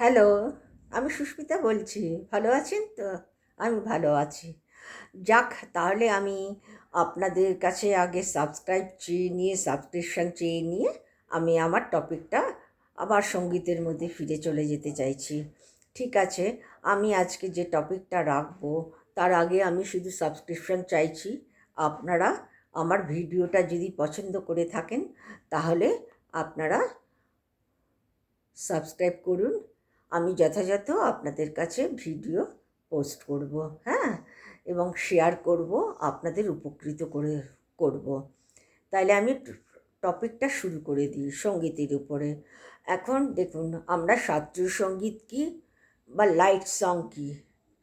Hello, আমি সুস্মিতা বলছি। ভালো আছেন তো? আমি ভালো আছি। যাক, তাহলে আমি আপনাদের কাছে আগে সাবস্ক্রাইব চেয়ে নিয়ে সাবস্ক্রিপশান চেয়ে নিয়ে আমি আমার টপিকটা আবার সঙ্গীতের মধ্যে ফিরে চলে যেতে চাইছি। ঠিক আছে, আমি আজকে যে টপিকটা রাখব, তার আগে আমি শুধু সাবস্ক্রিপশান চাইছি। আপনারা আমার ভিডিওটা যদি পছন্দ করে থাকেন, তাহলে আপনারা সাবস্ক্রাইব করুন। আমি যথাযথ আপনাদের কাছে ভিডিও পোস্ট করব হ্যাঁ? এবং শেয়ার করব, আপনাদের উপকৃত করে করব। তাইলে আমি টপিকটা শুরু করে দিই সঙ্গীতের উপরে। এখন দেখুন, আমরা শাস্ত্রীয় সংগীত কি বা লাইট সং কি?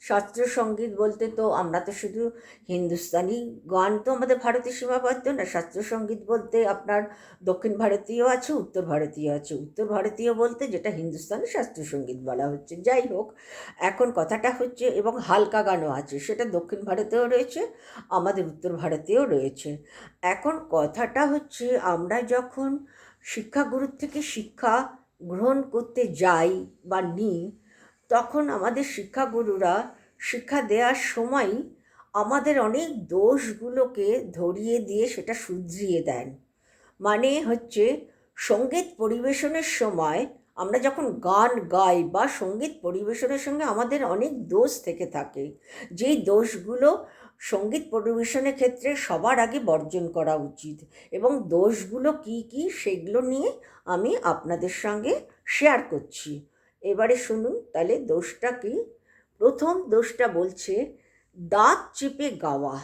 শাস্ত্রীয় সংগীত বলতে তো আমরা তো শুধু হিন্দুস্তানি গান তো আমাদের ভারতে সীমাবদ্ধ না, শাস্ত্রীয় সংগীত বলতে আপনার দক্ষিণ ভারতীয় আছে, উত্তর ভারতীয় আছে। উত্তর ভারতীয় বলতে যেটা হিন্দুস্তানি শাস্ত্রীয় সংগীত বলা হচ্ছে। যাই হোক, এখন কথাটা হচ্ছে এবং হালকা গানও আছে, সেটা দক্ষিণ ভারতেও রয়েছে, আমাদের উত্তর ভারতেও রয়েছে। এখন কথাটা হচ্ছে আমরা যখন শিক্ষাগুরুর থেকে শিক্ষা গ্রহণ করতে যাই বা নিই তখন আমাদের শিক্ষাগুরুরা শিক্ষা দেওয়ার সময় আমাদের অনেক দোষগুলোকে ধরিয়ে দিয়ে সেটা শুধরিয়ে দেন। মানে হচ্ছে সংগীত পরিবেশনের সময় আমরা যখন গান গাই বা সংগীত পরিবেশনের সঙ্গে আমাদের অনেক দোষ থেকে থাকে, যেই দোষগুলো সংগীত পরিবেশনের ক্ষেত্রে সবার আগে বর্জন করা উচিত এবং দোষগুলো কি কি সেগুলো নিয়ে আমি আপনাদের সঙ্গে শেয়ার করছি। এবারে শুনুন, তাহলে দোষটা কি? প্রথম দোষটা বলছে, দাঁত চেপে গাওয়া।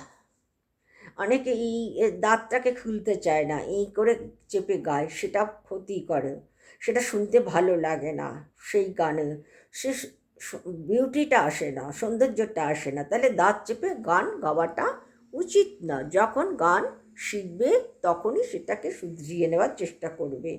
অনেকে এই দাঁতটাকে খুলতে চায় না, এই করে চেপে গায়, সেটা ক্ষতি করে সেটা শুনতে ভালো লাগে না, সেই গানে। সে, বিউটিটা আসে না, সৌন্দর্যটা আসে না, তাহলে দাঁত চেপে গান গাওয়াটা উচিত না। যখন গান শিখবে, তখনই সেটাকে শুধরিয়ে নেওয়ার চেষ্টা করবে।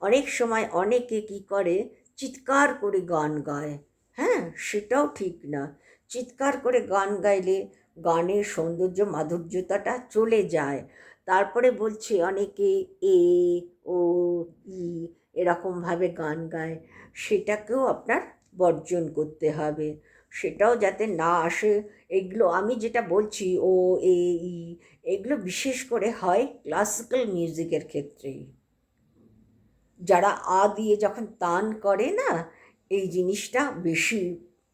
অনেক সময় অনেকে কি করে চিৎকার করে গান গায়। হ্যাঁ সেটাও ঠিক না। চিৎকার করে গান গাইলে গানের সৌন্দর্য, মাধুর্যতাটা চলে যায়। তারপরে বলছে অনেকে এ, ও, ই এরকমভাবে গান গায়। সেটাকেও আপনার বর্জন করতে হবে। সেটাও যাতে না আসে। এগুলো আমি যেটা বলছি, ও, এ, ই, এগুলো বিশেষ করে হয় ক্লাসিক্যাল মিউজিকের ক্ষেত্রেই। যারা আ দিয়ে যখন তান করে না, এই জিনিসটা বেশি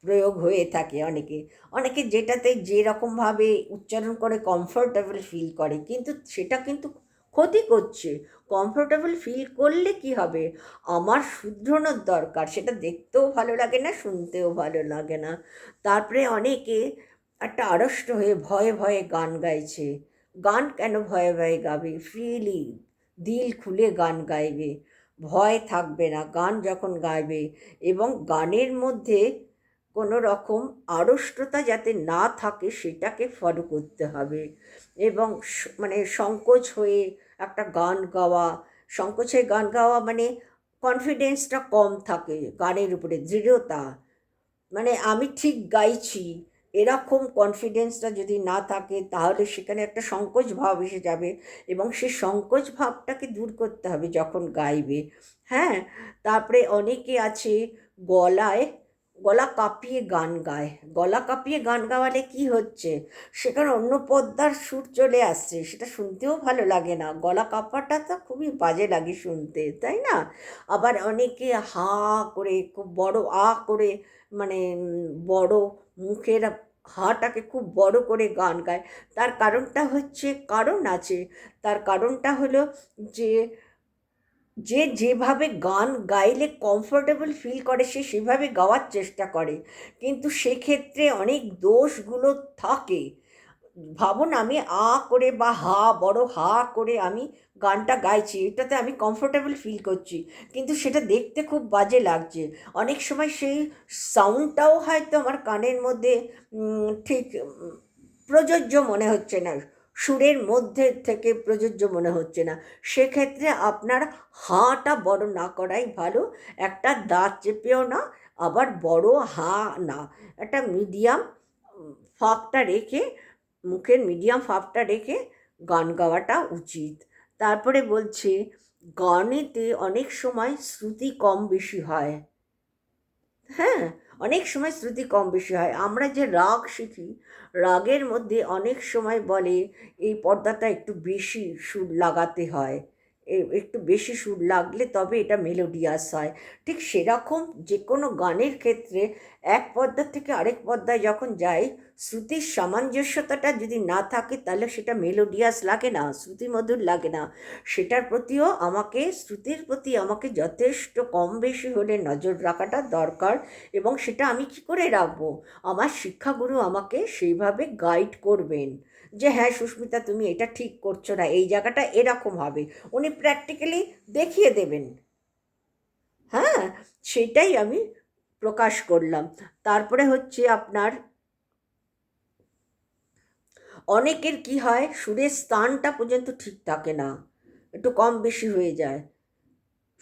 প্রয়োগ হয়ে থাকে অনেকে। অনেকে যেটাতে যেরকমভাবে উচ্চারণ করে কমফোর্টেবল ফিল করে, কিন্তু সেটা কিন্তু ক্ষতি করছে। কমফোর্টেবল ফিল করলে কি হবে? আমার শুধরানোর দরকার, সেটা দেখতেও ভালো লাগে না, শুনতেও ভালো লাগে না। তারপরে অনেকে একটা আড়ষ্ট হয়ে ভয়ে ভয়ে গান গাইছে। গান কেন ভয়ে ভয়ে গাবে? ফ্রিলি দিল খুলে গান গাইবে। ভয় থাকবে না, গান যখন গাইবে এবং গানের মধ্যে কোনো রকম আড়ষ্টতা যাতে না থাকে সেটাকে ফলো করতে হবে এবং মানে সংকোচ হয়ে একটা গান গাওয়া, সংকোচ গান গাওয়া মানে কনফিডেন্সটা কম থাকে গানের উপরে, দৃঢ়তা। মানে আমি ঠিক গাইছি এরকম কনফিডেন্সটা যদি না থাকে, তাহলে সেখানে একটা সংকোচ ভাব এসে যাবে এবং সেই সংকোচ ভাবটাকে দূর করতে হবে যখন গাইবে। হ্যাঁ? তারপরে অনেকে আছে গলায়, গলা কাঁপিয়ে গান গায়। গলা কাঁপিয়ে গান গাওয়ালে কি হচ্ছে? সেখানে অন্য পদ্মার সুর চলে আসছে, সেটা শুনতেও ভালো লাগে না। গলা কাঁপাটা তো খুবই বাজে লাগে শুনতে, তাই না? আবার অনেকে হা করে, খুব বড় আ করে মানে বড় মুখের হাটাকে খুব বড় করে গান গায়। তার কারণটা হচ্ছে কারণ আছে। তার কারণটা হলো যে যে যেভাবে গান গাইলে কমফোর্টেবল ফিল করে, সে সেভাবে গাওয়ার চেষ্টা করে। কিন্তু সেক্ষেত্রে অনেক দোষগুলো থাকে। ভাবুন আমি আ করে বা হা, বড় হা করে আমি গানটা গাইছি, এটাতে আমি কমফোর্টেবল ফিল করছি। কিন্তু সেটা দেখতে খুব বাজে লাগছে। অনেক সময় সেই সাউন্ডটাও হয়তো আমার কানের মধ্যে ঠিক, প্রযোজ্য মনে হচ্ছে না। সুরের মধ্যে থেকে প্রযোজ্য মনে হচ্ছে না। সেক্ষেত্রে আপনার হাঁটা বড় না করাই ভালো। একটা দাঁত চেপেও না, আবার বড় হা না। একটা মিডিয়াম ফাঁকটা রেখে মুখের মিডিয়াম ফাফটা রেখে গান গাওয়াটা উচিত। তারপরে বলছে, গানেতে অনেক সময় শ্রুতি কম বেশি হয়। হ্যাঁ অনেক সময় শ্রুতি কম বেশি হয়। আমরা যে রাগ শিখি, রাগের মধ্যে অনেক সময় বলে এই পর্দাটা একটু বেশি সুর লাগাতে হয়। একটু বেশি সুর লাগলে তবে এটা মেলোডিয়াস হয়। ঠিক সেরকম যে কোনো গানের ক্ষেত্রে এক পর্দা থেকে আরেক পর্দায় যখন যাই, শ্রুতির সামঞ্জস্যতাটা যদি না থাকে তাহলে সেটা মেলোডিয়াস লাগে না, শ্রুতিমধুর লাগে না। সেটার প্রতিও আমাকে, শ্রুতির প্রতি আমাকে যথেষ্ট কম বেশি হলে নজর রাখাটা দরকার এবং সেটা আমি কি করে রাখব? আমার শিক্ষাগুরু আমাকে সেইভাবে গাইড করবেন। যে হ্যাঁ সুস্মিতা, তুমি এটা ঠিক করছ না, এই জায়গাটা এরকম হবে। উনি প্র্যাকটিক্যালি দেখিয়ে দেবেন। হ্যাঁ সেটাই আমি প্রকাশ করলাম। তারপরে হচ্ছে আপনার অনেকের কি হয়, সুরের স্থানটা পর্যন্ত ঠিক থাকে না। একটু কম বেশি হয়ে যায়।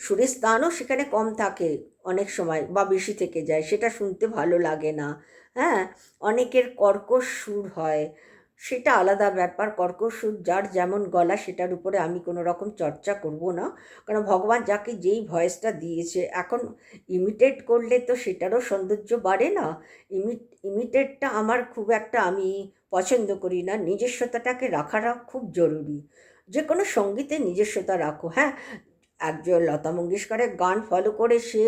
সুরের স্থানও সেখানে কম থাকে অনেক সময়, বা বেশি থেকে যায়, সেটা শুনতে ভালো লাগে না। হ্যাঁ অনেকের কর্কশ সুর হয়। সেটা আলাদা ব্যাপার কর্কশ সুর যার যেমন গলা সেটার উপরে আমি কোনো রকম চর্চা করব না। কারণ ভগবান যাকে যেই ভয়েসটা দিয়েছে, এখন ইমিটেট করলে তো সেটারও সৌন্দর্য বাড়ে না। ইমি ইমিটেটটা আমার খুব একটা আমি পছন্দ করি না। নিজস্বতাটাকে রাখাটা খুব জরুরি। যে কোনো সঙ্গীতে নিজস্বতা রাখো হ্যাঁ? একজন লতা মঙ্গেশকরের গান ফলো করে সে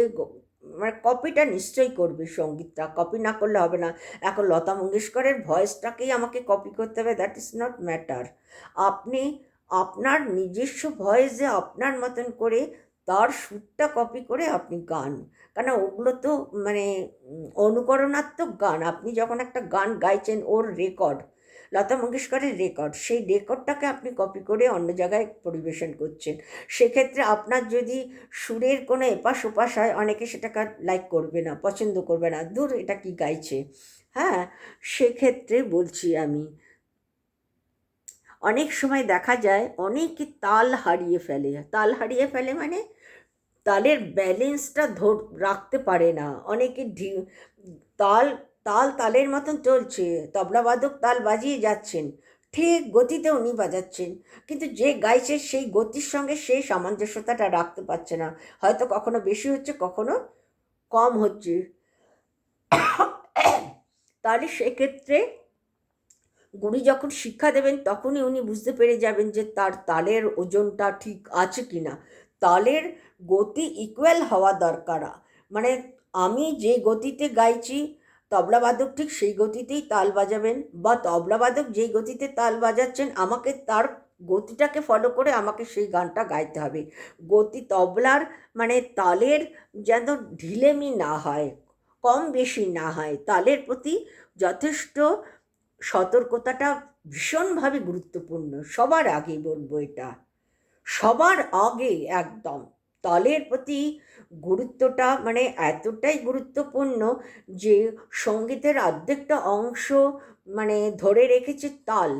মানে কপিটা নিশ্চয়ই করবে সঙ্গীতটা। কপি না করলে হবে না। এখন লতা মঙ্গেশকরের ভয়েসটাকেই আমাকে কপি করতে হবে দ্যাট ইজ নট ম্যাটার আপনি আপনার নিজস্ব ভয়েসে আপনার মতন করে তার সুরটা কপি করে আপনি গান। কেন ওগুলো তো মানে অনুকরণাত্মক গান। আপনি যখন একটা গান গাইছেন, ওর রেকর্ড লতা মঙ্গেশকরের রেকর্ড সেই রেকর্ডটাকে আপনি কপি করে অন্য জায়গায় পরিবেশন করছেন। সেক্ষেত্রে আপনার যদি সুরের কোনো এপাশ ওপাশ হয়, অনেকে সেটাকে লাইক করবে না, পছন্দ করবে না। দূর এটা কি গাইছে? হ্যাঁ সেক্ষেত্রে বলছি আমি, অনেক সময় দেখা যায় অনেকে তাল হারিয়ে ফেলে। তাল হারিয়ে ফেলে মানে তালের ব্যালেন্সটা ধর রাখতে পারে না। অনেকে ঢি তাল তাল তালের মতন চলছে তবলাবাদক তাল বাজিয়ে যাচ্ছেন। ঠিক গতিতে উনি বাজাচ্ছেন। কিন্তু যে গাইছে সেই গতির সঙ্গে সেই সামঞ্জস্যতাটা রাখতে পারছে না। হয়তো কখনো বেশি হচ্ছে, কখনো কম হচ্ছে। তাহলে সেক্ষেত্রে গুরু যখন শিক্ষা দেবেন, তখনই উনি বুঝতে পেরে যাবেন যে তার তালের ওজনটা ঠিক আছে কি না। তালের গতি ইকুয়াল হওয়া দরকার। মানে আমি যে গতিতে গাইছি তবলাবাদক ঠিক সেই গতিতেই তাল বাজাবেন বা তবলাবাদক যেই গতিতে তাল বাজাচ্ছেন, আমাকে তার গতিটাকে ফলো করে আমাকে সেই গানটা গাইতে হবে। গতি তবলার মানে তালের যেন ঢিলেমি না হয়, কম বেশি না হয়, তালের প্রতি যথেষ্ট সতর্কতাটা ভীষণভাবে গুরুত্বপূর্ণ। সবার আগে বলব এটা। সবার আগে একদম। তালের প্রতি গুরুত্বটা মানে এতটাই গুরুত্বপূর্ণ যে সঙ্গীতের অর্ধেকটা অংশ মানে ধরে রেখেছে তাল।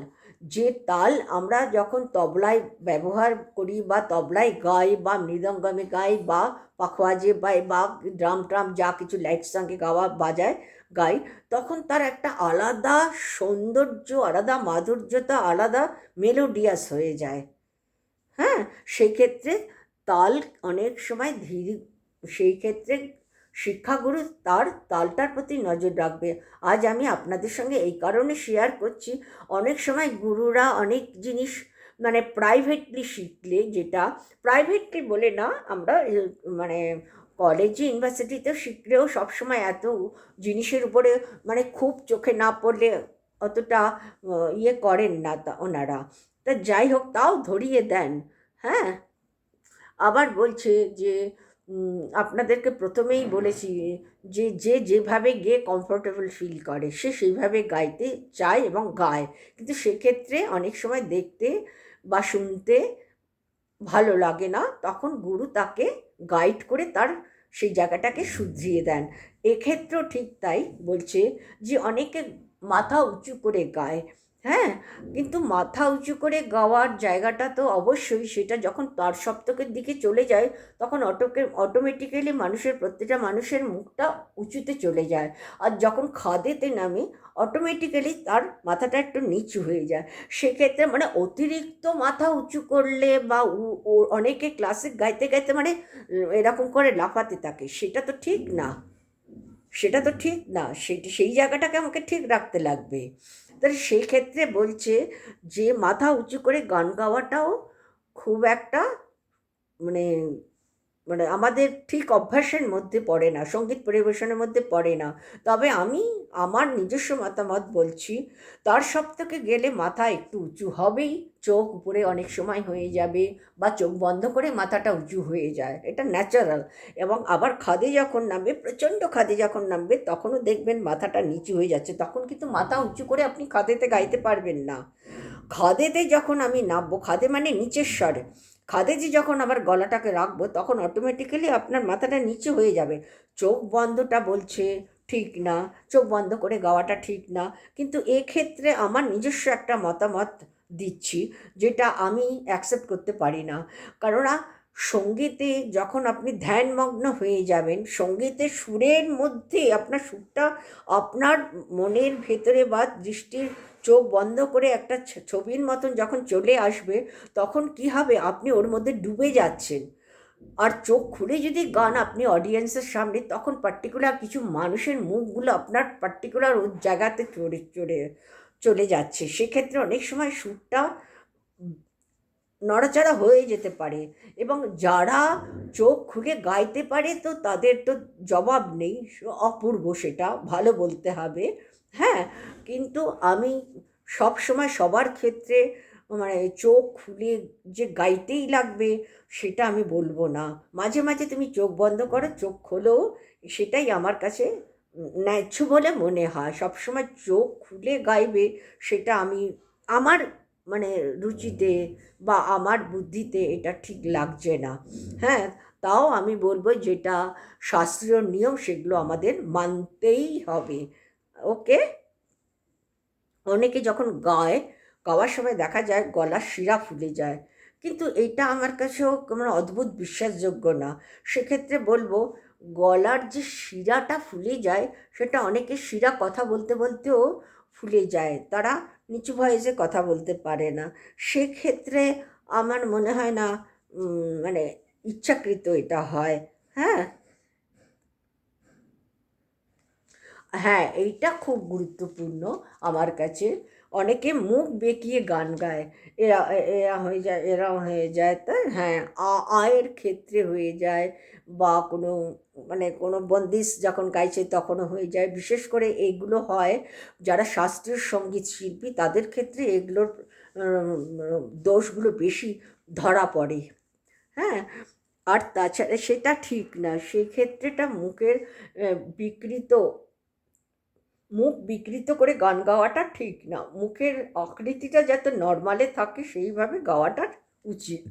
যে তাল আমরা যখন তবলায় ব্যবহার করি বা তবলায় গাই বা মৃদঙ্গমে গাই বা পাখোয়াজে বাই বা ড্রাম ট্রাম যা কিছু লাইট সঙ্গে গাওয়া বাজায়, গাই, তখন তার একটা আলাদা সৌন্দর্য, আলাদা মাধুর্যতা, আলাদা মেলোডিয়াস হয়ে যায়। হ্যাঁ সেক্ষেত্রে তাল অনেক সময় ধীর, সেই ক্ষেত্রে শিক্ষাগুরু তার তালটার প্রতি নজর রাখবে। আজ আমি আপনাদের সঙ্গে এই কারণে শেয়ার করছি, অনেক সময় গুরুরা অনেক জিনিস মানে প্রাইভেটলি শিখলে যেটা প্রাইভেটলি বলে না, আমরা মানে কলেজে ইউনিভার্সিটিতে শিখলেও সবসময় এত জিনিসের উপরে মানে খুব চোখে না পড়লে অতটা ইয়ে করেন না তা ওনারা। তা যাই হোক, তাও ধরিয়ে দেন হ্যাঁ? আবার বলছে যে আপনাদেরকে প্রথমেই বলেছি যে যে যেভাবে গিয়ে কমফোর্টেবল ফিল করে, সে সেইভাবে গাইতে চায় এবং গায়। কিন্তু সেক্ষেত্রে অনেক সময় দেখতে বা শুনতে ভালো লাগে না, তখন গুরু তাকে গাইড করে তার সেই জায়গাটাকে শুধরিয়ে দেন। এক্ষেত্রেও ঠিক তাই বলছে যে, অনেকে মাথা উঁচু করে গায় হ্যাঁ কিন্তু মাথা উঁচু করে গাওয়ার জায়গাটা তো অবশ্যই সেটা যখন তার সপ্তকের দিকে চলে যায়, তখন অটোকে অটোমেটিক্যালি মানুষের প্রত্যেকটা মানুষের মুখটা উঁচুতে চলে যায়। আর যখন খাদেতে নামে অটোমেটিক্যালি তার মাথাটা একটু নিচু হয়ে যায়। সেক্ষেত্রে মানে অতিরিক্ত মাথা উঁচু করলে বা অনেকে ক্লাসিক গাইতে গাইতে মানে এরকম করে লাফাতে থাকে, সেটা তো ঠিক না। সেটা তো ঠিক না সেটি সেই জায়গাটাকে আমাকে ঠিক রাখতে লাগবে। তাহলে সেই ক্ষেত্রে বলছে যে মাথা উঁচু করে গান গাওয়াটাও খুব একটা মানে মানে আমাদের ঠিক অভ্যাসের মধ্যে পড়ে না, সংগীত পরিবেশনের মধ্যে পড়ে না। তবে আমি আমার নিজস্ব মতামত বলছি, তার সপ্তাহে গেলে মাথা একটু উঁচু হবেই, চোখ উপরে অনেক সময় হয়ে যাবে বা চোখ বন্ধ করে মাথাটা উঁচু হয়ে যায়, এটা ন্যাচারাল এবং আবার খাদে যখন নামবে, প্রচণ্ড খাদে যখন নামবে, তখনও দেখবেন মাথাটা নিচু হয়ে যাচ্ছে, তখন কিন্তু মাথা উঁচু করে আপনি খাদেতে গাইতে পারবেন না। খাদেতে যখন আমি নামবো, খাদে মানে নিচের স্বরে। খাদে যে যখন আবার গলাটাকে রাখব, তখন অটোমেটিক্যালি আপনার মাথাটা নিচে হয়ে যাবে। চোখ বন্ধটা বলছে, ঠিক না। চোখ বন্ধ করে গাওয়াটা ঠিক না। কিন্তু এক্ষেত্রে আমার নিজস্ব একটা মতামত দিচ্ছি, যেটা আমি অ্যাকসেপ্ট করতে পারি না। কেননা, সঙ্গীতে যখন আপনি ধ্যানমগ্ন হয়ে যাবেন, সঙ্গীতের সুরের মধ্যে আপনার সুরটা আপনার মনের ভেতরে বা দৃষ্টির চোখ বন্ধ করে একটা ছবির মতন যখন চলে আসবে, তখন কি হবে? আপনি ওর মধ্যে ডুবে যাচ্ছেন। আর চোখ খুলে যদি গান আপনি অডিয়েন্সের সামনে, তখন পার্টিকুলার কিছু মানুষের মুখগুলো আপনার পার্টিকুলার ওর জায়গাতে চড়ে চড়ে, চলে যাচ্ছে। সেক্ষেত্রে অনেক সময় সুরটা নড়াচড়া হয়ে যেতে পারে এবং যারা চোখ খুলে গাইতে পারে, তো তাদের তো জবাব নেই। অপূর্ব সেটা, ভালো বলতে হবে। হ্যাঁ কিন্তু আমি সব সময় সবার ক্ষেত্রে মানে চোখ খুলে যে গাইতেই লাগবে সেটা আমি বলব না। মাঝে মাঝে তুমি চোখ বন্ধ করো, চোখ খোলো, সেটাই আমার কাছে ন্যায্য বলে মনে হয়। সবসময় চোখ খুলে গাইবে সেটা আমি, আমার মানে রুচিতে বা আমার বুদ্ধিতে এটা ঠিক লাগছে না। হ্যাঁ তাও আমি বলব যেটা শাস্ত্রীয় নিয়ম সেগুলো আমাদের মানতেই হবে। ওকে? অনেকে যখন গায়, গাওয়ার সময় দেখা যায় গলার শিরা ফুলে যায়। কিন্তু এটা আমার কাছেও কোনো অদ্ভুত বিশ্বাসযোগ্য না। সেক্ষেত্রে বলব, গলার যে শিরাটা ফুলে যায়, সেটা অনেকে শিরা কথা বলতে বলতেও ফুলে যায়। তারা নিচু ভয়েসে কথা বলতে পারে না। সেক্ষেত্রে আমার মনে হয় না মানে ইচ্ছাকৃত এটা হয়। হ্যাঁ? হ্যাঁ এইটা খুব গুরুত্বপূর্ণ আমার কাছে। অনেকে মুখ বেঁকিয়ে গান গায়। এরা এরা হয়ে যায় এরা হয়ে যায় তাই হ্যাঁ আ, আয়ের ক্ষেত্রে হয়ে যায় বা কোনো মানে কোনো বন্দিশ যখন গাইছে তখনও হয়ে যায়। বিশেষ করে এইগুলো হয় যারা শাস্ত্রীয় সংগীত শিল্পী, তাদের ক্ষেত্রে এগুলোর দোষগুলো বেশি ধরা পড়ে। হ্যাঁ আর তাছাড়া সেটা ঠিক না। সেক্ষেত্রেটা মুখের বিকৃত মুখ বিকৃত করে গান গাওয়াটা ঠিক না। মুখের আকৃতিটা যাতে নর্মালে থাকে, সেইভাবে গাওয়াটা উচিত।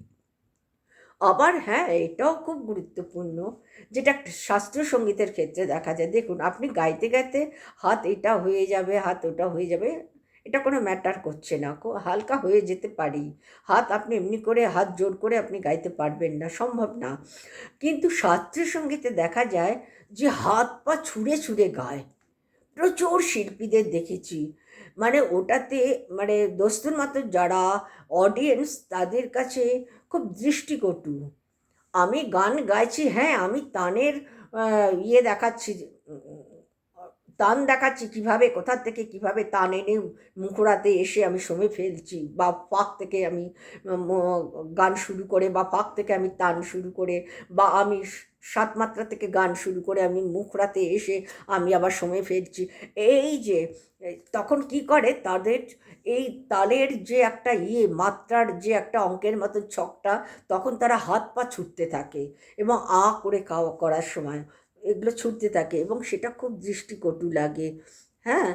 আবার হ্যাঁ এটাও খুব গুরুত্বপূর্ণ যেটা শাস্ত্রীয় সঙ্গীতের ক্ষেত্রে দেখা যায়। দেখুন, আপনি গাইতে গাইতে হাত এটা হয়ে যাবে, হাত ওটা হয়ে যাবে, এটা কোনো ম্যাটার করছে না। হালকা হয়ে যেতে পারি। হাত আপনি এমনি করে, হাত জোর করে আপনি গাইতে পারবেন না, সম্ভব না। কিন্তু শাস্ত্রীয় সঙ্গীতে দেখা যায় যে হাত পা ছুঁড়ে ছুঁড়ে গায়। প্রচুর শিল্পীদের দেখেছি। মানে ওটাতে মানে দোস্তুর মতো যারা অডিয়েন্স তাদের কাছে খুব দৃষ্টিকটু। আমি গান গাইছি হ্যাঁ আমি তানের ইয়ে দেখাচ্ছি, তান দেখাচ্ছি কীভাবে, কোথা থেকে কীভাবে তান এনে মুখোড়াতে এসে আমি সময় ফেলছি বা পাক থেকে আমি গান শুরু করে বা পাক থেকে আমি তান শুরু করে বা আমি সাত মাত্রা থেকে গান শুরু করে আমি মুখড়াতে এসে আমি আবার সময় ফেলছি এই যে তখন কি করে তাদের এই তালের যে একটা ইয়ে মাত্রার যে একটা অঙ্কের মতো ছকটা, তখন তারা হাত পা ছুটতে থাকে এবং আ করে খাওয়া করার সময় এগুলো ছুটতে থাকে এবং সেটা খুব দৃষ্টিকটু লাগে। হ্যাঁ?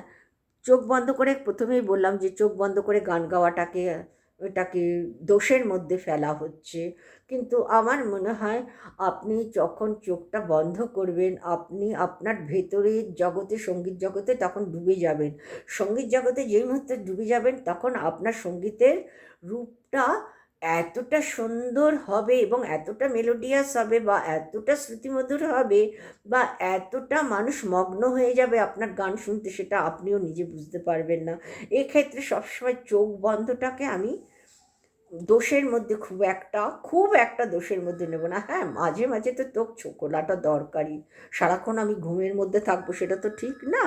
চোখ বন্ধ করে প্রথমেই বললাম যে, চোখ বন্ধ করে গান গাওয়াটাকে, এটাকে দোষের মধ্যে ফেলা হচ্ছে। কিন্তু আমার মনে হয় আপনি যখন চোখটা বন্ধ করবেন, আপনি আপনার ভেতরের জগতে, সংগীত জগতে তখন ডুবে যাবেন। সংগীত জগতে যেই মুহূর্তে ডুবে যাবেন, তখন আপনার সঙ্গীতের রূপটা এতটা সুন্দর হবে এবং এতটা মেলোডিয়াস হবে বা এতটা শ্রুতিমধুর হবে বা এতটা মানুষ মগ্ন হয়ে যাবে আপনার গান শুনতে, সেটা আপনিও নিজে বুঝতে পারবেন না। এক্ষেত্রে সবসময় চোখ বন্ধটাকে আমি দোষের মধ্যে খুব একটা খুব একটা দোষের মধ্যে নেব না। হ্যাঁ মাঝে মাঝে তো তোক ছোকলাটা দরকারি। সারাক্ষণ আমি ঘুমের মধ্যে থাকব সেটা তো ঠিক না।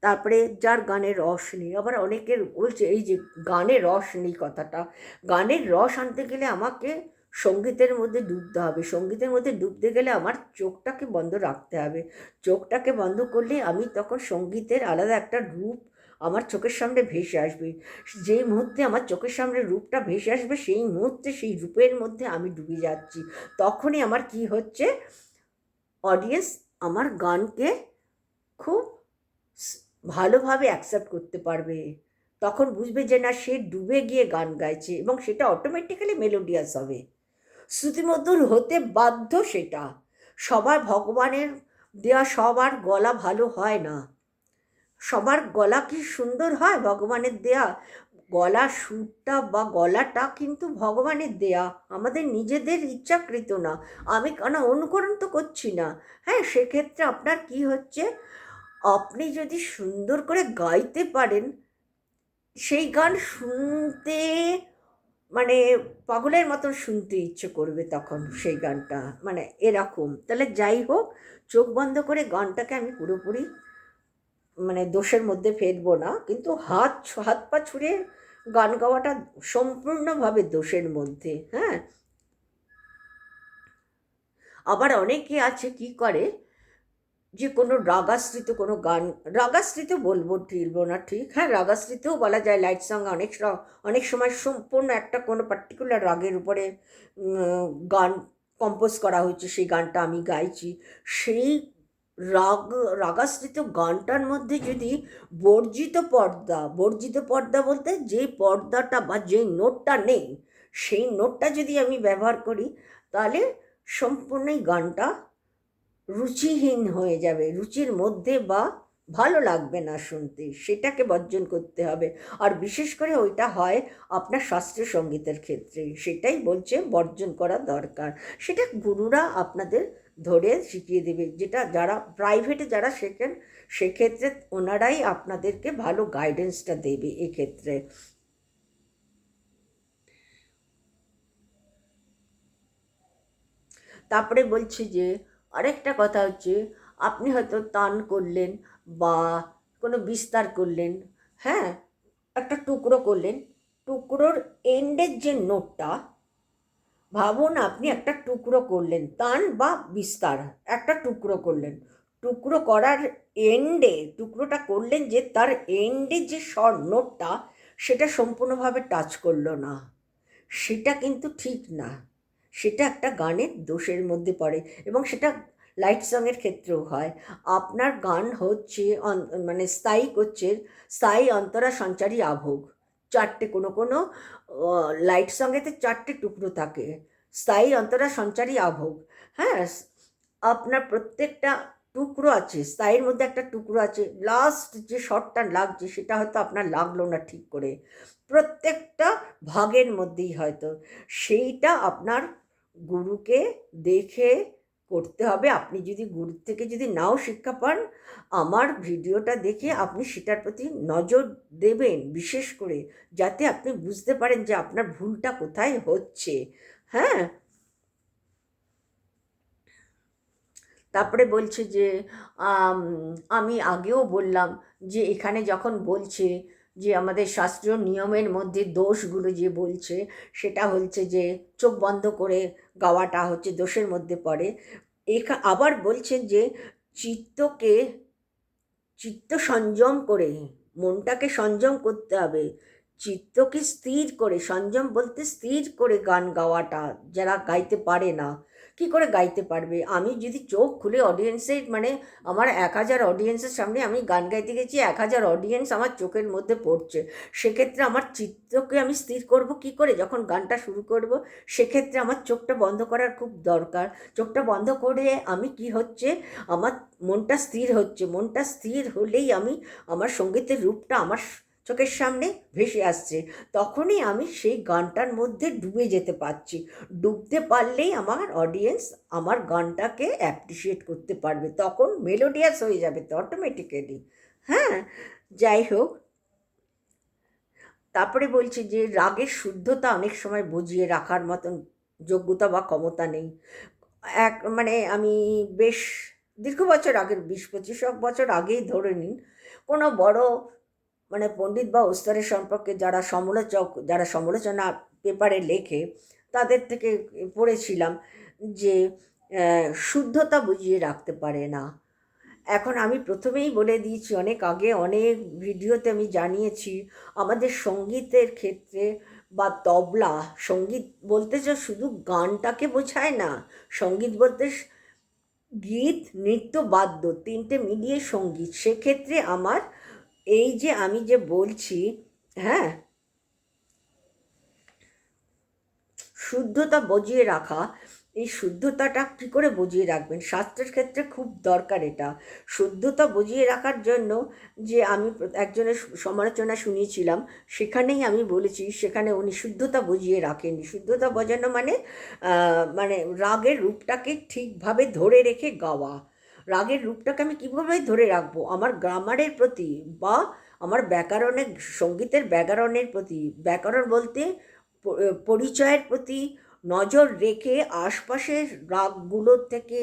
তারপরে যার গানের রস নেই, আবার অনেকের বলছে এই যে গানের রস নেই কথাটা। গানের রস আনতে গেলে আমাকে সঙ্গীতের মধ্যে ডুবতে হবে। সঙ্গীতের মধ্যে ডুবতে গেলে আমার চোখটাকে বন্ধ রাখতে হবে। চোখটাকে বন্ধ করলে আমি তখন সঙ্গীতের আলাদা একটা রূপ আমার চোখের সামনে ভেসে আসবে। যেই মুহূর্তে আমার চোখের সামনে রূপটা ভেসে আসবে, সেই মুহূর্তে, সেই রূপের মধ্যে আমি ডুবে যাচ্ছি। তখনই আমার কি হচ্ছে? অডিয়েন্স আমার গানকে খুব ভালোভাবে অ্যাকসেপ্ট করতে পারবে। তখন বুঝবে যে না, সে ডুবে গিয়ে গান গাইছে এবং সেটা অটোমেটিক্যালি মেলোডিয়াস হবে। শ্রুতিমধুর হতে বাধ্য সেটা। সবার ভগবানের দেওয়া সবার গলা ভালো হয় না। সবার গলা কি সুন্দর হয় ভগবানের দেয়া? গলা সুরটা বা গলাটা কিন্তু ভগবানের দেয়া। আমাদের নিজেদের ইচ্ছাকৃত না। আমি কেন অনুকরণ তো করছি না? হ্যাঁ সেক্ষেত্রে আপনার কি হচ্ছে? আপনি যদি সুন্দর করে গাইতে পারেন, সেই গান শুনতে মানে পাগলের মতন শুনতে ইচ্ছে করবে তখন সেই গানটা। মানে এরকম। তাহলে যাই হোক, চোখ বন্ধ করে গানটাকে আমি পুরোপুরি মানে দোষের মধ্যে ফেলব না, কিন্তু হাত হাত পা ছুঁড়ে গান গাওয়াটা সম্পূর্ণভাবে দোষের মধ্যে হ্যাঁ? আবার অনেকে আছে কি করে, যে কোনো রাগাশ্রিত কোনো গান, রাগাশ্রিত বলব ঠিলবো না, ঠিক? হ্যাঁ রাগাশ্রিতও বলা যায় লাইট সং অনেক অনেক সময় সম্পূর্ণ একটা কোনো পার্টিকুলার রাগের উপরে গান কম্পোজ করা হয়েছে, সেই গানটা আমি গাইছি, সেই রাগ, রাগাশ্রিত গানটার মধ্যে যদি বর্জিত পর্দা বর্জিত পর্দা বলতে যে পর্দাটা বা যে নোটটা নেই, সেই নোটটা যদি আমি ব্যবহার করি, তাহলে সম্পূর্ণই গানটা রুচিহীন হয়ে যাবে। রুচির মধ্যে বা ভালো লাগবে না শুনতে, সেটাকে বর্জন করতে হবে। আর বিশেষ করে ওইটা হয় আপনার শাস্ত্রীয় সঙ্গীতের ক্ষেত্রে, সেটাই বলছে বর্জন করা দরকার। সেটা গুরুরা আপনাদের ধরে শিখিয়ে দেবে, যেটা যারা প্রাইভেটে যারা শেখেন, সেক্ষেত্রে ওনারাই আপনাদেরকে ভালো গাইডেন্সটা দেবে এক্ষেত্রে। তারপরে বলছি যে, আরেকটা কথা হচ্ছে, আপনি হয়তো তান করলেন বা কোনো বিস্তার করলেন হ্যাঁ? একটা টুকরো করলেন। টুকরোর এন্ডের যে নোটটা, ভাবুন আপনি একটা টুকরো করলেন, তান বা বিস্তার, একটা টুকরো করলেন। টুকরো করার এন্ডে, টুকরোটা করলেন যে তার এন্ডে যে স্বর নোটটা, সেটা সম্পূর্ণভাবে টাচ করল না। সেটা কিন্তু ঠিক না। সেটা একটা গানের দোষের মধ্যে পড়ে এবং সেটা লাইট সঙের ক্ষেত্রেও হয়। আপনার গান হচ্ছে মানে স্থায়ী করছে, স্থায়ী অন্তরা সঞ্চারী আভোগ। চারটে কোনো কোনো লাইট সঙ্গেতে চারটে টুকরো থাকে। স্থায়ী অন্তরা সঞ্চারী আভোগ। হ্যাঁ আপনার প্রত্যেকটা টুকরো আছে, স্থায়ীর মধ্যে একটা টুকরো আছে। লাস্ট যে শটটা লাগছে, সেটা হয়তো আপনার লাগল না ঠিক করে। প্রত্যেকটা ভাগের মধ্যেই হয়তো। সেইটা আপনার গুরুকে দেখে করতে হবে। আপনি যদি গুরু থেকে যদি নাও শিক্ষা পান, আমার ভিডিওটা দেখে আপনি সেটার প্রতি নজর দেবেন বিশেষ করে, যাতে আপনি বুঝতে পারেন যে আপনার ভুলটা কোথায় হচ্ছে। হ্যাঁ? তারপরে বলছে যে, আমি আগেও বললাম যে এখানে যখন বলছে যে আমাদের শাস্ত্রীয় নিয়মের মধ্যে দোষগুলো যে বলছে, সেটা হচ্ছে যে চোখ বন্ধ করে গাওয়াটা হচ্ছে দোষের মধ্যে পড়ে। এখা, আবার বলছেন যে চিত্তকে, চিত্ত সংযম করে, মনটাকে সংযম করতে হবে। চিত্তকে স্থির করে, সংযম বলতে স্থির করে গান গাওয়াটা যারা গাইতে পারে না কি করে গাইতে পারবে? আমি যদি চোখ খুলে অডিয়েন্সের মানে আমার এক হাজার অডিয়েন্সের সামনে আমি গান গাইতে গেছি, এক হাজার অডিয়েন্স আমার চোখের মধ্যে পড়ছে। সেক্ষেত্রে আমার চিত্রকে আমি স্থির করব কি করে? যখন গানটা শুরু করব, সেক্ষেত্রে আমার চোখটা বন্ধ করার খুব দরকার। চোখটা বন্ধ করে আমি কি হচ্ছে? আমার মনটা স্থির হচ্ছে। মনটা স্থির হলেই আমি আমার সঙ্গীতের রূপটা, আমার চোখের সামনে ভেসে আসছে। তখনই আমি সেই গানটার মধ্যে ডুবে যেতে পারছি। ডুবতে পারলেই আমার অডিয়েন্স আমার গানটাকে অ্যাপ্রিসিয়েট করতে পারবে। তখন মেলোডিয়াস হয়ে যাবে তো অটোমেটিক্যালি হ্যাঁ যাই হোক। তারপরে বলছে যে রাগের শুদ্ধতা অনেক সময় বুঝিয়ে রাখার মতন যোগ্যতা বা ক্ষমতা নেই। এক মানে আমি বেশ দীর্ঘ বছর আগের, বিশ পঁচিশ বছর আগেই ধরে নিন, কোনো বড় মানে পণ্ডিত বা ওস্তাদের সম্পর্কে যারা সমালোচক, যারা সমালোচনা পেপারে লেখে, তাদের থেকে পড়েছিলাম যে শুদ্ধতা বুঝিয়ে রাখতে পারে না। এখন আমি প্রথমেই বলে দিয়েছি, অনেক আগে অনেক ভিডিওতে আমি জানিয়েছি, আমাদের সঙ্গীতের ক্ষেত্রে বা তবলা, সংগীত বলতে যে শুধু গানটাকে বোঝায় না, সংগীত বলতে গীত, নৃত্য বাদ্য তিনটে মিলিয়ে সংগীত। সেক্ষেত্রে আমার এই যে আমি যে বলছি হ্যাঁ? শুদ্ধতা বজিয়ে রাখা, এই শুদ্ধতাটা কী করে বুঝিয়ে রাখবেন? স্বাস্থ্যের ক্ষেত্রে খুব দরকার এটা। শুদ্ধতা বুঝিয়ে রাখার জন্য যে আমি একজনের সমালোচনা শুনিয়েছিলাম, সেখানেই আমি বলেছি, সেখানে উনি শুদ্ধতা বুঝিয়ে রাখেননি। শুদ্ধতা বজানো মানে মানে রাগের রূপটাকে ঠিকভাবে ধরে রেখে গাওয়া। রাগের রূপটাকে আমি কীভাবে ধরে রাখব? আমার গ্রামারের প্রতি বা আমার ব্যাকরণের, সঙ্গীতের ব্যাকরণের প্রতি, ব্যাকরণ বলতে পরিচয়ের প্রতি নজর রেখে আশপাশের রাগগুলোর থেকে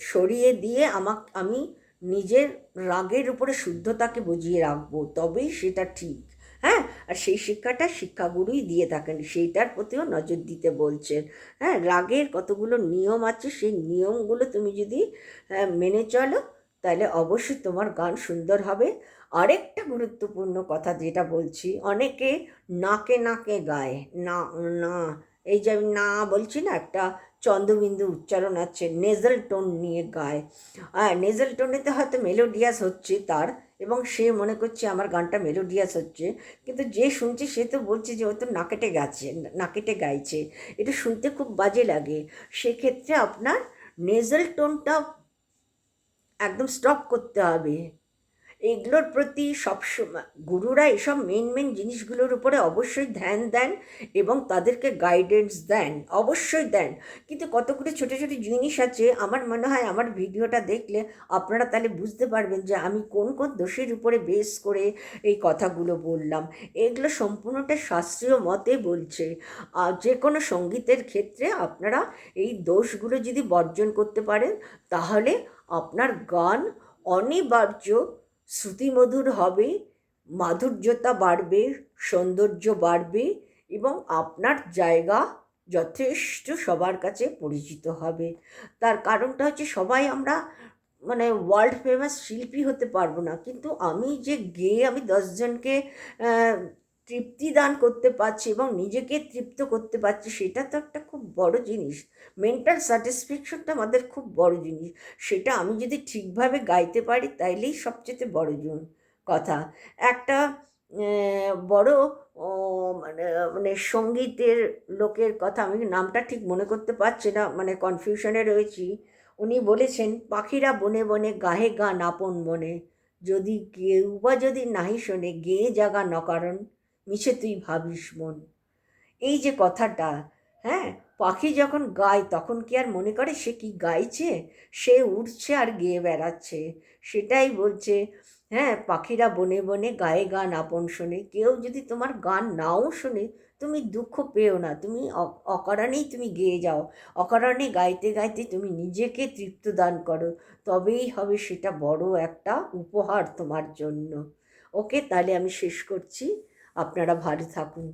সরিয়ে দিয়ে আমাক, আমি নিজের রাগের উপরে শুদ্ধতাকে বুঝিয়ে রাখব। তবেই সেটা ঠিক। হ্যাঁ? আর সেই শিক্ষাটা শিক্ষাগুরুই দিয়ে থাকেন, সেইটার প্রতিও নজর দিতে বলছেন। হ্যাঁ রাগের কতগুলো নিয়ম আছে, সেই নিয়মগুলো তুমি যদি মেনে চলো, তাহলে অবশ্যই তোমার গান সুন্দর হবে। আরেকটা গুরুত্বপূর্ণ কথা যেটা বলছি, অনেকে নাকে নাকে গায়, না না, এই যে না বলছি না, একটা চন্দ্রবিন্দু উচ্চারণ আছে নেজাল টোন নিয়ে গায়। হ্যাঁ নেজাল টোনেতে হয়তো মেলোডিয়াস হচ্ছে তার, এবং সে মনে করছে আমার গানটা মেলোডিয়াস হচ্ছে। কিন্তু যে শুনছে, সে তো বলছে যে ও তো নাকেটে গাছে, নাকেটে গাইছে। এটা শুনতে খুব বাজে লাগে। সেক্ষেত্রে আপনার নেজাল টোনটা একদম স্টপ করতে হবে। এগুলোর প্রতি সবসময় গুরুরা এসব মেন মেন জিনিসগুলোর উপরে অবশ্যই ধ্যান দেন এবং তাদেরকে গাইডেন্স দেন, অবশ্যই দেন। কিন্তু কতগুলো ছোটো ছোটো জিনিস আছে, আমার মনে হয় আমার ভিডিওটা দেখলে আপনারা তাহলে বুঝতে পারবেন যে আমি কোন কোন দোষের উপরে বেস করে এই কথাগুলো বললাম। এগুলো সম্পূর্ণটা শাস্ত্রীয় মতে বলছে। যে কোনো সঙ্গীতের ক্ষেত্রে আপনারা এই দোষগুলো যদি বর্জন করতে পারেন, তাহলে আপনার গান অনিবার্য শ্রুতিমধুর হবে, মাধুর্যতা বাড়বে, সৌন্দর্য বাড়বে এবং আপনার জায়গা যথেষ্ট সবার কাছে পরিচিত হবে। তার কারণটা হচ্ছে সবাই আমরা মানে ওয়ার্ল্ড ফেমাস শিল্পী হতে পারব না। কিন্তু আমি যে গেয়ে আমি দশজনকে তৃপ্তি দান করতে পারছি এবং নিজেকে তৃপ্ত করতে পারছি, সেটা তো একটা খুব বড় জিনিস। মেন্টাল স্যাটিসফ্যাকশনটা আমাদের খুব বড় জিনিস। সেটা আমি যদি ঠিকভাবে গাইতে পারি, তাইলেই সবচেয়ে বড় কথা। একটা বড় মানে মানে সঙ্গীতের লোকের কথা, আমি নামটা ঠিক মনে করতে পারছি না মানে কনফিউশনে রয়েছি। উনি বলেছেন, পাখিরা বনে বনে গাহে গান আপন মনে। যদি কেউ বা যদি নাহি শোনে, গেয়ে জাগা নকারণ। মিছে তুই ভাবিস মন। এই যে কথাটা হ্যাঁ? পাখি যখন গায়, তখন কি আর মনে করে সে কি গাইছে? সে উঠছে আর গেয়ে বেড়াচ্ছে। সেটাই বলছে হ্যাঁ পাখিরা বনে বনে গায়ে গান আপন শোনে। কেউ যদি তোমার গান নাও শোনে, তুমি দুঃখ পেও না। তুমি অকারণেই তুমি গেয়ে যাও। অকারণে গাইতে গাইতে তুমি নিজেকে তৃপ্ত দান করো। তবেই হবে সেটা বড় একটা উপহার তোমার জন্য। ওকে তাহলে আমি শেষ করছি। আপনারা ভালো থাকুন।